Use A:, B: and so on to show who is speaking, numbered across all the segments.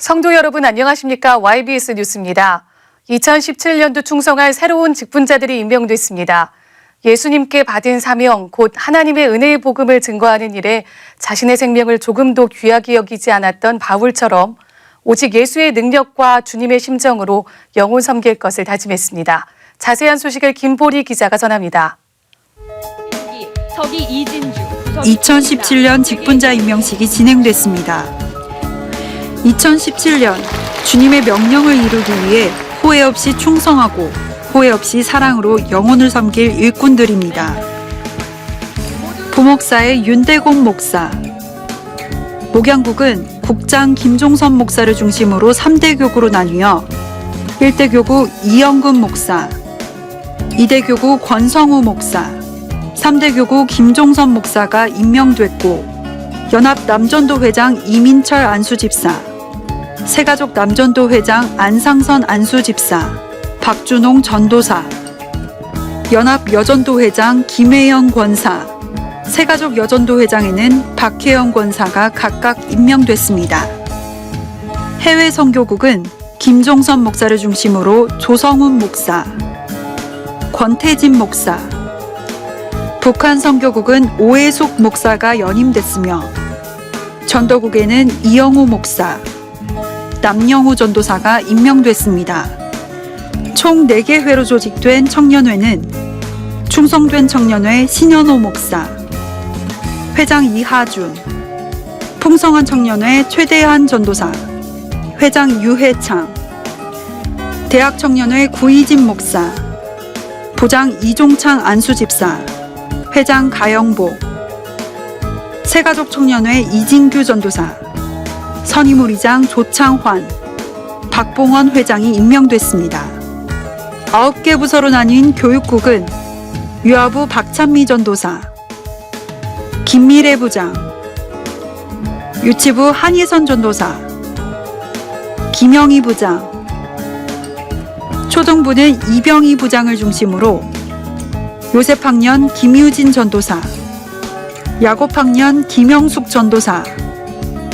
A: 성도 여러분 안녕하십니까? YBS 뉴스입니다. 2017년도 충성할 새로운 직분자들이 임명됐습니다. 예수님께 받은 사명, 곧 하나님의 은혜의 복음을 증거하는 일에 자신의 생명을 조금도 귀하게 여기지 않았던 바울처럼 오직 예수의 능력과 주님의 심정으로 영혼 섬길 것을 다짐했습니다. 자세한 소식을 김보리 기자가 전합니다.
B: 서기 이진주
C: 2017년 직분자 임명식이 진행됐습니다. 2017년 주님의 명령을 이루기 위해 호혜 없이 충성하고 호혜 없이 사랑으로 영혼을 섬길 일꾼들입니다. 부목사의 윤대공 목사 목양국은 국장 김종선 목사를 중심으로 3대 교구로 나뉘어 1대 교구 이영근 목사 2대 교구 권성우 목사 3대 교구 김종선 목사가 임명됐고 연합 남전도 회장 이민철 안수집사 세가족 남전도 회장 안상선 안수 집사 박준홍 전도사 연합 여전도 회장 김혜영 권사 세가족 여전도 회장에는 박혜영 권사가 각각 임명됐습니다. 해외 선교국은 김종선 목사를 중심으로 조성훈 목사, 권태진 목사, 북한 선교국은 오해숙 목사가 연임됐으며 전도국에는 이영호 목사, 남영호 전도사가 임명됐습니다. 총 4개 회로 조직된 청년회는 충성된 청년회 신현호 목사, 회장 이하준, 풍성한 청년회 최대한 전도사, 회장 유해창, 대학 청년회 구이진 목사, 부장 이종창 안수집사, 회장 가영보, 새가족 청년회 이진규 전도사, 선임우 리장 조창환, 박봉원 회장이 임명됐습니다. 아홉 개 부서로 나뉜 교육국은 유아부 박찬미 전도사, 김미래 부장, 유치부 한희선 전도사, 김영희 부장, 초등부는 이병희 부장을 중심으로 요셉학년 김유진 전도사, 야곱학년 김영숙 전도사,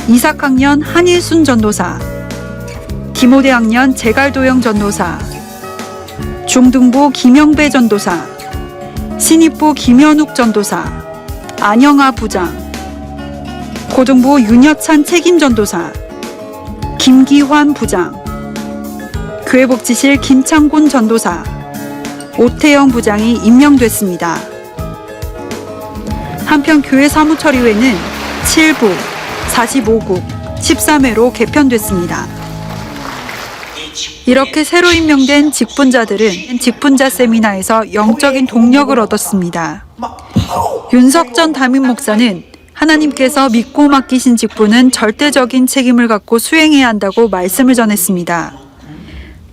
C: 이삭학년 한일순 전도사, 디모데학년 제갈도영 전도사, 중등부 김영배 전도사, 신입부 김현욱 전도사, 안영아 부장, 고등부 윤여찬 책임 전도사, 김기환 부장, 교회복지실 김창곤 전도사, 오태영 부장이 임명됐습니다. 한편 교회 사무처리회는 7부, 45국, 13회로 개편됐습니다. 이렇게 새로 임명된 직분자들은 직분자 세미나에서 영적인 동력을 얻었습니다. 윤석 전 담임 목사는 하나님께서 믿고 맡기신 직분은 절대적인 책임을 갖고 수행해야 한다고 말씀을 전했습니다.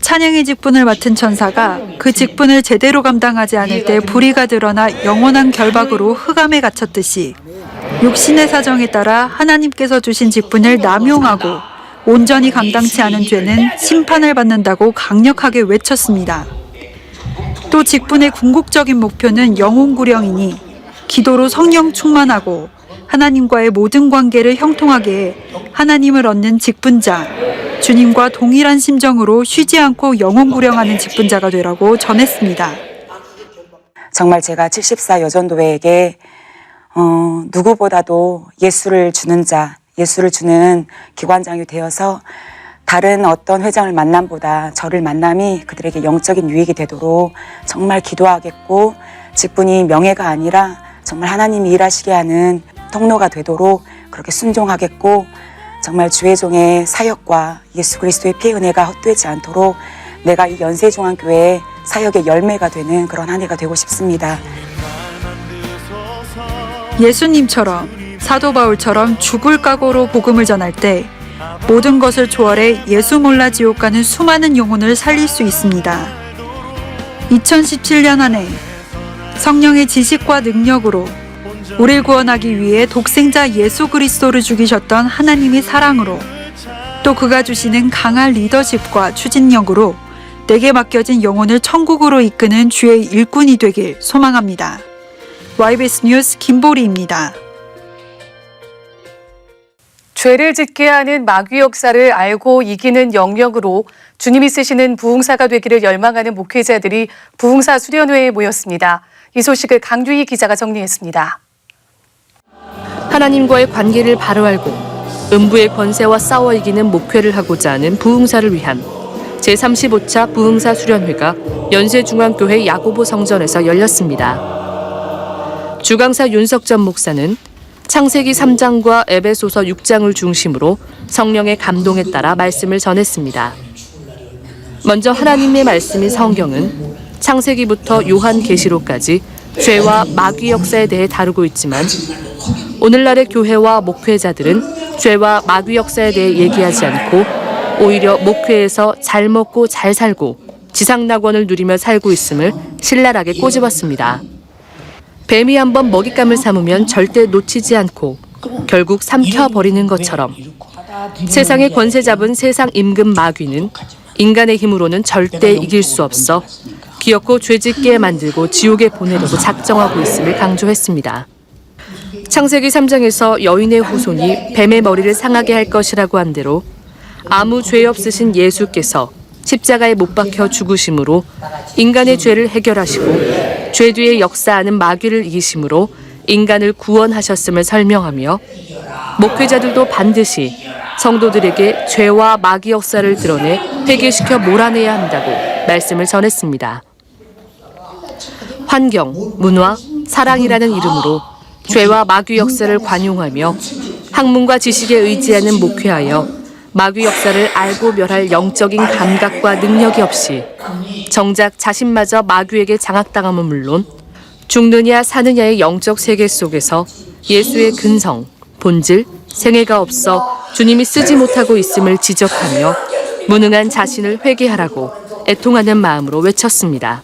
C: 찬양의 직분을 맡은 천사가 그 직분을 제대로 감당하지 않을 때 불의가 드러나 영원한 결박으로 흑암에 갇혔듯이 육신의 사정에 따라 하나님께서 주신 직분을 남용하고 온전히 감당치 않은 죄는 심판을 받는다고 강력하게 외쳤습니다. 또 직분의 궁극적인 목표는 영혼 구령이니 기도로 성령 충만하고 하나님과의 모든 관계를 형통하게 해 하나님을 얻는 직분자, 주님과 동일한 심정으로 쉬지 않고 영혼 구령하는 직분자가 되라고 전했습니다.
D: 정말 제가 74 여전도회에게 어, 누구보다도 예수를 주는 자, 예수를 주는 기관장이 되어서 다른 어떤 회장을 만남보다 저를 만남이 그들에게 영적인 유익이 되도록 정말 기도하겠고 직분이 명예가 아니라 정말 하나님이 일하시게 하는 통로가 되도록 그렇게 순종하겠고 정말 주의 종의 사역과 예수 그리스도의 피 은혜가 헛되지 않도록 내가 이 연세종합교회의 사역의 열매가 되는 그런 한 해가 되고 싶습니다.
C: 예수님처럼 사도 바울처럼 죽을 각오로 복음을 전할 때 모든 것을 초월해 예수 몰라 지옥 가는 수많은 영혼을 살릴 수 있습니다. 2017년 한 해 성령의 지식과 능력으로 우리를 구원하기 위해 독생자 예수 그리스도를 죽이셨던 하나님의 사랑으로 또 그가 주시는 강한 리더십과 추진력으로 내게 맡겨진 영혼을 천국으로 이끄는 주의 일꾼이 되길 소망합니다. YBS 뉴스 김보리입니다.
A: 죄를 짓게 하는 마귀 역사를 알고 이기는 영역으로 주님이 쓰시는 부흥사가 되기를 열망하는 목회자들이 부흥사 수련회에 모였습니다. 이 소식을 강규희 기자가 정리했습니다.
E: 하나님과의 관계를 바로 알고 음부의 권세와 싸워 이기는 목회를 하고자 하는 부흥사를 위한 제35차 부흥사 수련회가 연세중앙교회 야고보 성전에서 열렸습니다. 주강사 윤석전 목사는 창세기 3장과 에베소서 6장을 중심으로 성령의 감동에 따라 말씀을 전했습니다. 먼저 하나님의 말씀인 성경은 창세기부터 요한계시록까지 죄와 마귀 역사에 대해 다루고 있지만 오늘날의 교회와 목회자들은 죄와 마귀 역사에 대해 얘기하지 않고 오히려 목회에서 잘 먹고 잘 살고 지상낙원을 누리며 살고 있음을 신랄하게 꼬집었습니다. 뱀이 한번 먹잇감을 삼으면 절대 놓치지 않고 결국 삼켜버리는 것처럼 세상의 권세 잡은 세상 임금 마귀는 인간의 힘으로는 절대 이길 수 없어 기어코 죄짓게 만들고 지옥에 보내려고 작정하고 있음을 강조했습니다. 창세기 3장에서 여인의 후손이 뱀의 머리를 상하게 할 것이라고 한 대로 아무 죄 없으신 예수께서 십자가에 못 박혀 죽으심으로 인간의 죄를 해결하시고 죄 뒤에 역사하는 마귀를 이기심으로 인간을 구원하셨음을 설명하며 목회자들도 반드시 성도들에게 죄와 마귀 역사를 드러내 회개시켜 몰아내야 한다고 말씀을 전했습니다. 환경, 문화, 사랑이라는 이름으로 죄와 마귀 역사를 관용하며 학문과 지식에 의지하는 목회하여 마귀 역사를 알고 멸할 영적인 감각과 능력이 없이 정작 자신마저 마귀에게 장악당함은 물론 죽느냐 사느냐의 영적 세계 속에서 예수의 근성, 본질, 생애가 없어 주님이 쓰지 못하고 있음을 지적하며 무능한 자신을 회개하라고 애통하는 마음으로 외쳤습니다.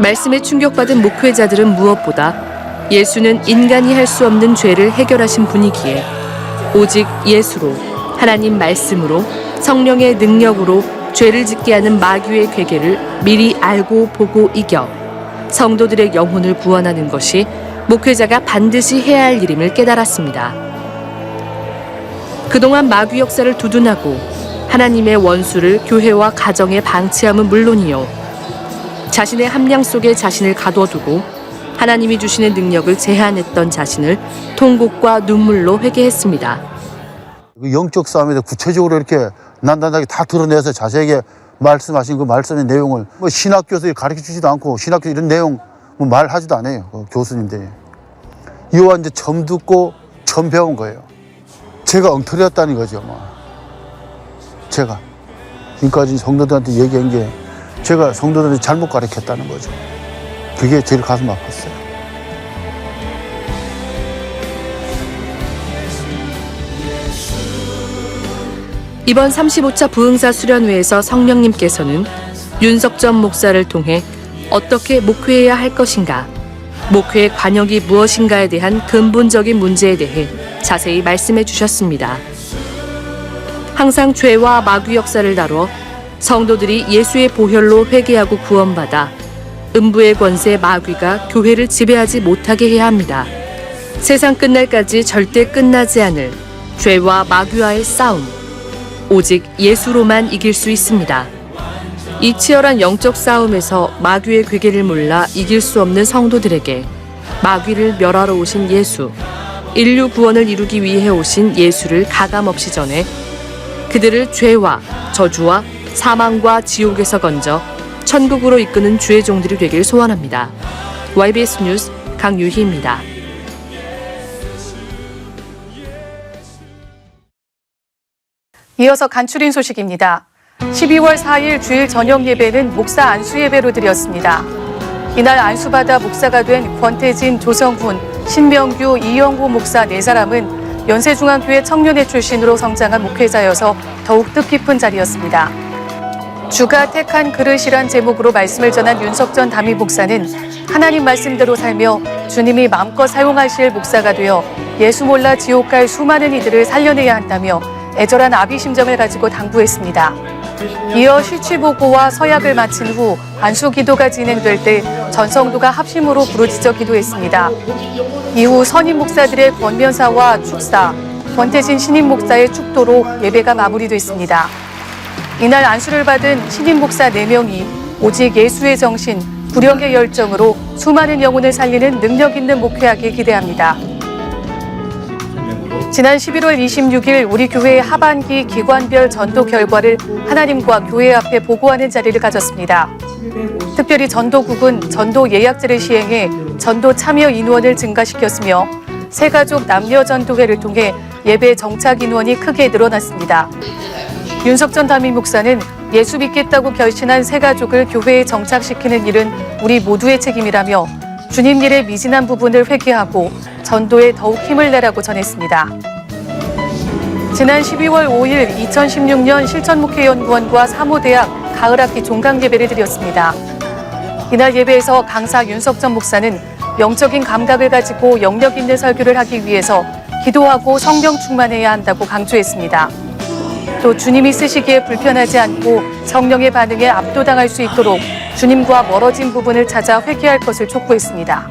E: 말씀에 충격받은 목회자들은 무엇보다 예수는 인간이 할 수 없는 죄를 해결하신 분이기에 오직 예수로 하나님 말씀으로 성령의 능력으로 죄를 짓게 하는 마귀의 괴계를 미리 알고 보고 이겨 성도들의 영혼을 구원하는 것이 목회자가 반드시 해야 할 일임을 깨달았습니다. 그동안 마귀 역사를 두둔하고 하나님의 원수를 교회와 가정에 방치함은 물론이요. 자신의 함량 속에 자신을 가둬두고 하나님이 주시는 능력을 제한했던 자신을 통곡과 눈물로 회개했습니다.
F: 그 영적 싸움에 대해 구체적으로 이렇게 난단하게 다 드러내서 자세하게 말씀하신 그 말씀의 내용을 뭐 신학교에서 가르쳐 주지도 않고 신학교 이런 내용 뭐 말하지도 않아요. 그 교수님들이. 이와 이제 처음 듣고 처음 배운 거예요. 제가 엉터리였다는 거죠. 뭐. 제가. 지금까지 성도들한테 얘기한 게 제가 성도들한테 잘못 가르쳤다는 거죠. 그게 제일 가슴 아팠어요.
E: 이번 35차 부흥사 수련회에서 성령님께서는 윤석전 목사를 통해 어떻게 목회해야 할 것인가, 목회의 관역이 무엇인가에 대한 근본적인 문제에 대해 자세히 말씀해 주셨습니다. 항상 죄와 마귀 역사를 다뤄 성도들이 예수의 보혈로 회개하고 구원받아 음부의 권세 마귀가 교회를 지배하지 못하게 해야 합니다. 세상 끝날까지 절대 끝나지 않을 죄와 마귀와의 싸움. 오직 예수로만 이길 수 있습니다. 이 치열한 영적 싸움에서 마귀의 괴계를 몰라 이길 수 없는 성도들에게 마귀를 멸하러 오신 예수, 인류 구원을 이루기 위해 오신 예수를 가감없이 전해 그들을 죄와 저주와 사망과 지옥에서 건져 천국으로 이끄는 주의 종들이 되길 소원합니다. YBS 뉴스 강유희입니다.
A: 이어서 간추린 소식입니다. 12월 4일 주일 저녁 예배는 목사 안수 예배로 드렸습니다. 이날 안수받아 목사가 된 권태진, 조성훈, 신명규, 이영호 목사 네 사람은 연세중앙교회 청년회 출신으로 성장한 목회자여서 더욱 뜻깊은 자리였습니다. 주가 택한 그릇이란 제목으로 말씀을 전한 윤석 전 담임 목사는 하나님 말씀대로 살며 주님이 마음껏 사용하실 목사가 되어 예수 몰라 지옥 갈 수많은 이들을 살려내야 한다며 애절한 아비 심정을 가지고 당부했습니다. 이어 실취보고와 서약을 마친 후 안수 기도가 진행될 때 전성도가 합심으로 부르짖어 기도했습니다. 이후 선임 목사들의 권면사와 축사, 권태진 신임 목사의 축도로 예배가 마무리됐습니다. 이날 안수를 받은 신임 목사 4명이 오직 예수의 정신, 구령의 열정으로 수많은 영혼을 살리는 능력 있는 목회하길 기대합니다. 지난 11월 26일 우리 교회의 하반기 기관별 전도 결과를 하나님과 교회 앞에 보고하는 자리를 가졌습니다. 특별히 전도국은 전도 예약제를 시행해 전도 참여 인원을 증가시켰으며 새가족 남녀 전도회를 통해 예배 정착 인원이 크게 늘어났습니다. 윤석 전 담임 목사는 예수 믿겠다고 결신한 새 가족을 교회에 정착시키는 일은 우리 모두의 책임이라며 주님 일의 미진한 부분을 회개하고 전도에 더욱 힘을 내라고 전했습니다. 지난 12월 5일 2016년 실천목회연구원과 사모대학 가을학기 종강 예배를 드렸습니다. 이날 예배에서 강사 윤석전 목사는 영적인 감각을 가지고 영력 있는 설교를 하기 위해서 기도하고 성령 충만해야 한다고 강조했습니다. 또 주님이 쓰시기에 불편하지 않고 성령의 반응에 압도당할 수 있도록 주님과 멀어진 부분을 찾아 회개할 것을 촉구했습니다.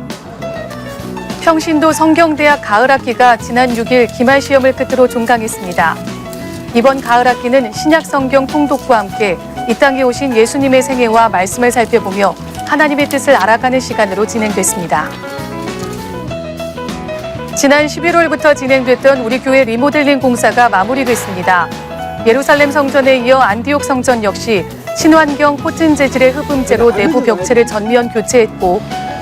A: 평신도 성경대학 가을학기가 지난 6일 기말 시험을 끝으로 종강했습니다. 이번 가을학기는 신약 성경 통독과 함께 이 땅에 오신 예수님의 생애와 말씀을 살펴보며 하나님의 뜻을 알아가는 시간으로 진행됐습니다. 지난 11월부터 진행됐던 우리 교회 리모델링 공사가 마무리됐습니다. 예루살렘 성전에 이어 안디옥 성전 역시 친환경 코튼 재질의 흡음재로 내부 벽체를 전면 교체했고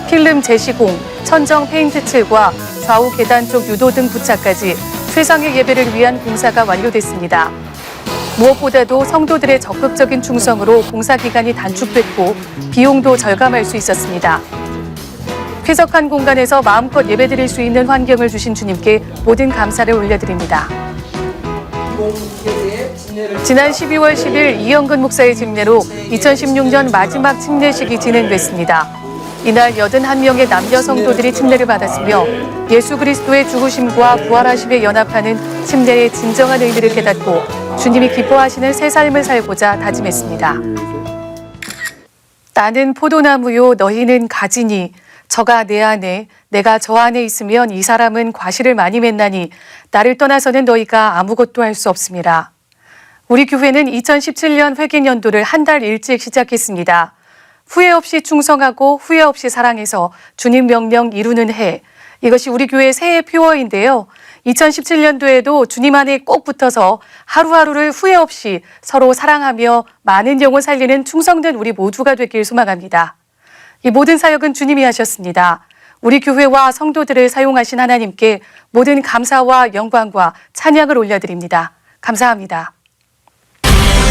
A: 필름 제시공, 천정 페인트 칠과 좌우 계단 쪽 유도 등 부착까지 최상의 예배를 위한 공사가 완료됐습니다. 무엇보다도 성도들의 적극적인 충성으로 공사 기간이 단축됐고 비용도 절감할 수 있었습니다. 쾌적한 공간에서 마음껏 예배드릴 수 있는 환경을 주신 주님께 모든 감사를 올려드립니다. 지난 12월 10일 이영근 목사의 집례로 2016년 마지막 침례식이 진행됐습니다. 이날 81명의 남녀 성도들이 침례를 받았으며 예수 그리스도의 죽으심과 부활하심에 연합하는 침례의 진정한 의미를 깨닫고 주님이 기뻐하시는 새 삶을 살고자 다짐했습니다. 나는 포도나무요 너희는 가지니 저가 내 안에 내가 저 안에 있으면 이 사람은 과실을 많이 맺나니 나를 떠나서는 너희가 아무것도 할 수 없습니다. 우리 교회는 2017년 회계년도를 한 달 일찍 시작했습니다. 후회 없이 충성하고 후회 없이 사랑해서 주님 명령 이루는 해. 이것이 우리 교회의 새해 표어인데요. 2017년도에도 주님 안에 꼭 붙어서 하루하루를 후회 없이 서로 사랑하며 많은 영혼 살리는 충성된 우리 모두가 되길 소망합니다. 이 모든 사역은 주님이 하셨습니다. 우리 교회와 성도들을 사용하신 하나님께 모든 감사와 영광과 찬양을 올려드립니다. 감사합니다.